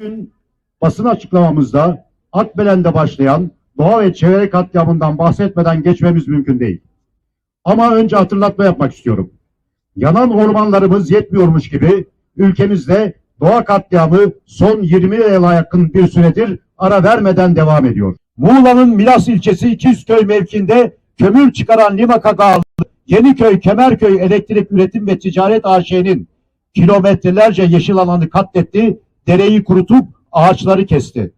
Bugün basın açıklamamızda Akbelen'de başlayan doğa ve çevre katliamından bahsetmeden geçmemiz mümkün değil. Ama önce hatırlatma yapmak istiyorum. Yanan ormanlarımız yetmiyormuş gibi ülkemizde doğa katliamı son 20 yıla yakın bir süredir ara vermeden devam ediyor. Muğla'nın Milas ilçesi İkizköy mevkinde kömür çıkaran Limaka Dağlı Yeniköy Kemerköy Elektrik Üretim ve Ticaret AŞ'nin kilometrelerce yeşil alanı katletti, dereyi kurutup ağaçları kesti.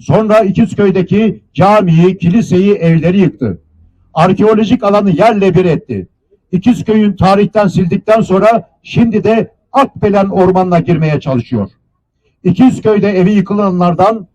Sonra İkizköy'deki camiyi, kiliseyi, evleri yıktı. Arkeolojik alanı yerle bir etti. İkizköy'ün tarihten sildikten sonra şimdi de Akbelen ormanına girmeye çalışıyor. İkizköy'de evi yıkılanlardan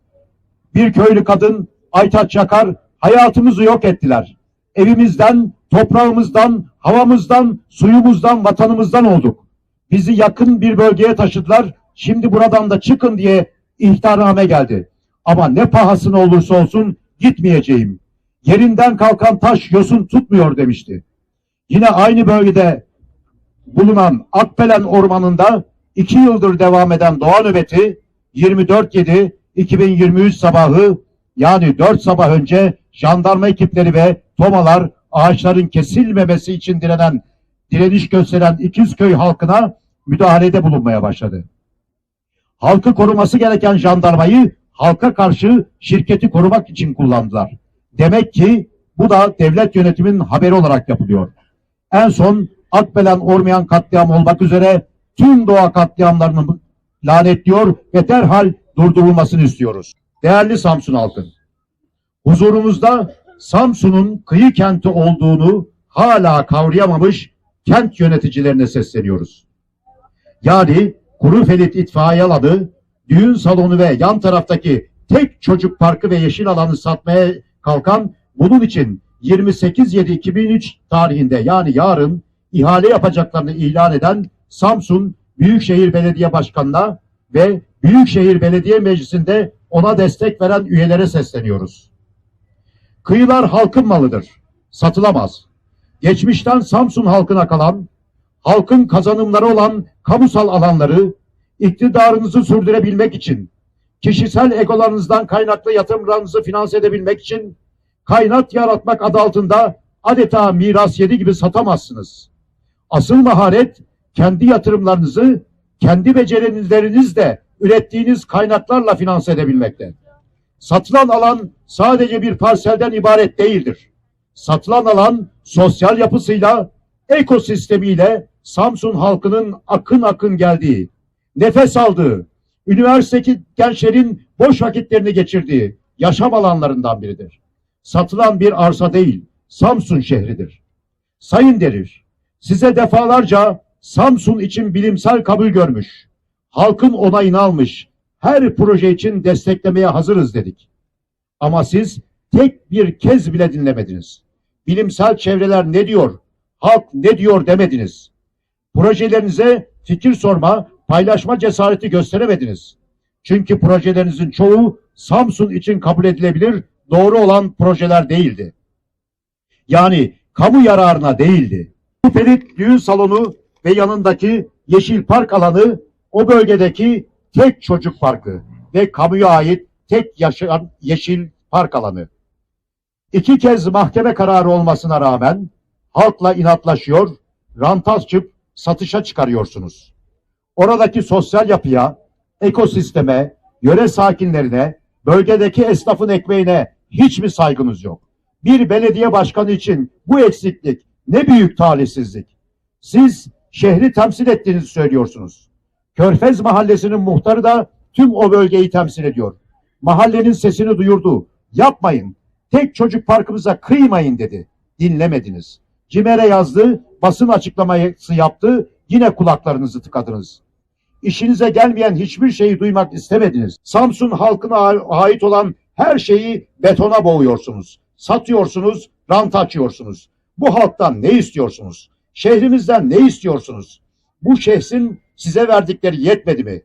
bir köylü kadın Aytaç Çakar hayatımızı yok ettiler. Evimizden, toprağımızdan, havamızdan, suyumuzdan, vatanımızdan olduk. Bizi yakın bir bölgeye taşıdılar. Şimdi buradan da çıkın diye ihtarname geldi. Ama ne pahasına olursa olsun gitmeyeceğim. Yerinden kalkan taş yosun tutmuyor demişti. Yine aynı bölgede bulunan Akbelen Ormanı'nda iki yıldır devam eden doğa nöbeti 24-7-2023 sabahı yani 4 sabah önce jandarma ekipleri ve tomalar ağaçların kesilmemesi için direnen, direniş gösteren İkizköy halkına müdahalede bulunmaya başladı. Halkı koruması gereken jandarmayı halka karşı şirketi korumak için kullandılar. Demek ki bu da devlet yönetiminin haberi olarak yapılıyor. En son Akbelen Ormayan katliam olmak üzere tüm doğa katliamlarını lanetliyor ve derhal durdurulmasını istiyoruz. Değerli Samsun halkı, huzurumuzda Samsun'un kıyı kenti olduğunu hala kavrayamamış kent yöneticilerine sesleniyoruz. Yani Kurufelit itfaiye alanı, düğün salonu ve yan taraftaki tek çocuk parkı ve yeşil alanı satmaya kalkan bunun için 28.7.2003 tarihinde yani yarın ihale yapacaklarını ilan eden Samsun Büyükşehir Belediye Başkanı'na ve Büyükşehir Belediye Meclisi'nde ona destek veren üyelere sesleniyoruz. Kıyılar halkın malıdır, satılamaz. Geçmişten Samsun halkına kalan, halkın kazanımları olan kamusal alanları iktidarınızı sürdürebilmek için, kişisel egolarınızdan kaynaklı yatırımlarınızı finanse edebilmek için kaynak yaratmak adı altında adeta miras yedi gibi satamazsınız. Asıl maharet kendi yatırımlarınızı kendi becerilerinizle ürettiğiniz kaynaklarla finanse edebilmekte. Satılan alan sadece bir parselden ibaret değildir. Satılan alan sosyal yapısıyla, ekosistemiyle Samsun halkının akın akın geldiği, nefes aldığı, üniversitedeki gençlerin boş vakitlerini geçirdiği yaşam alanlarından biridir. Satılan bir arsa değil, Samsun şehridir. Sayın Derir, size defalarca Samsun için bilimsel kabul görmüş, halkın onayını almış, her proje için desteklemeye hazırız dedik. Ama siz tek bir kez bile dinlemediniz. Bilimsel çevreler ne diyor, halk ne diyor demediniz. Projelerinize fikir sorma, paylaşma cesareti gösteremediniz. Çünkü projelerinizin çoğu Samsun için kabul edilebilir, doğru olan projeler değildi. Yani kamu yararına değildi. Ferit düğün salonu ve yanındaki yeşil park alanı o bölgedeki tek çocuk parkı ve kamuya ait tek yaşayan yeşil park alanı. İki kez mahkeme kararı olmasına rağmen halkla inatlaşıyor, rant açıp satışa çıkarıyorsunuz. Oradaki sosyal yapıya, ekosisteme, yöre sakinlerine, bölgedeki esnafın ekmeğine hiç mi saygınız yok? Bir belediye başkanı için bu eksiklik ne büyük talihsizlik. Siz şehri temsil ettiğinizi söylüyorsunuz. Körfez Mahallesi'nin muhtarı da tüm o bölgeyi temsil ediyor. Mahallenin sesini duyurdu. Yapmayın. Tek çocuk parkımıza kıymayın dedi. Dinlemediniz. Cimer'e yazdı, basın açıklaması yaptı. Yine kulaklarınızı tıkadınız. İşinize gelmeyen hiçbir şeyi duymak istemediniz. Samsun halkına ait olan her şeyi betona boğuyorsunuz. Satıyorsunuz, rant açıyorsunuz. Bu halktan ne istiyorsunuz? Şehrimizden ne istiyorsunuz? Bu şehrin size verdikleri yetmedi mi?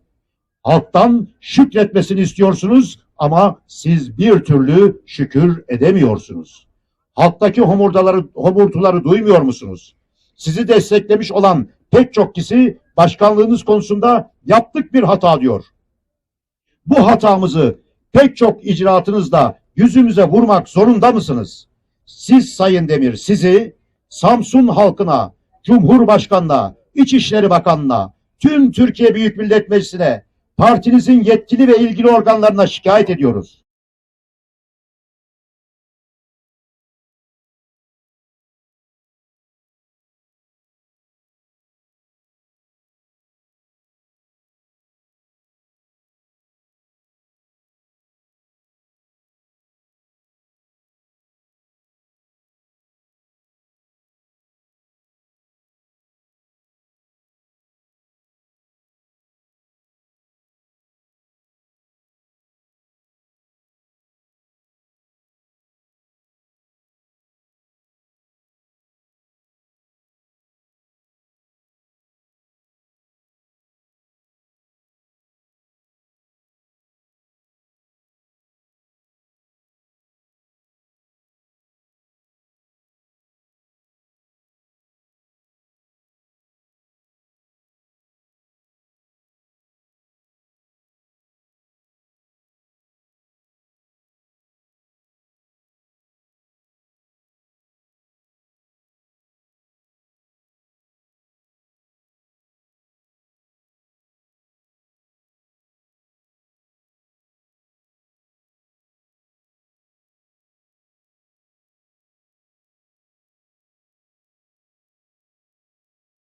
Halktan şükretmesini istiyorsunuz ama siz bir türlü şükür edemiyorsunuz. Halktaki homurdaları, homurtuları duymuyor musunuz? Sizi desteklemiş olan pek çok kişi başkanlığınız konusunda yaptık bir hata diyor. bu hatamızı pek çok icraatınızla yüzümüze vurmak zorunda mısınız? Siz Sayın Demir sizi Samsun halkına, Cumhurbaşkanına, İçişleri Bakanlığına, tüm Türkiye Büyük Millet Meclisi'ne, partinizin yetkili ve ilgili organlarına şikayet ediyoruz.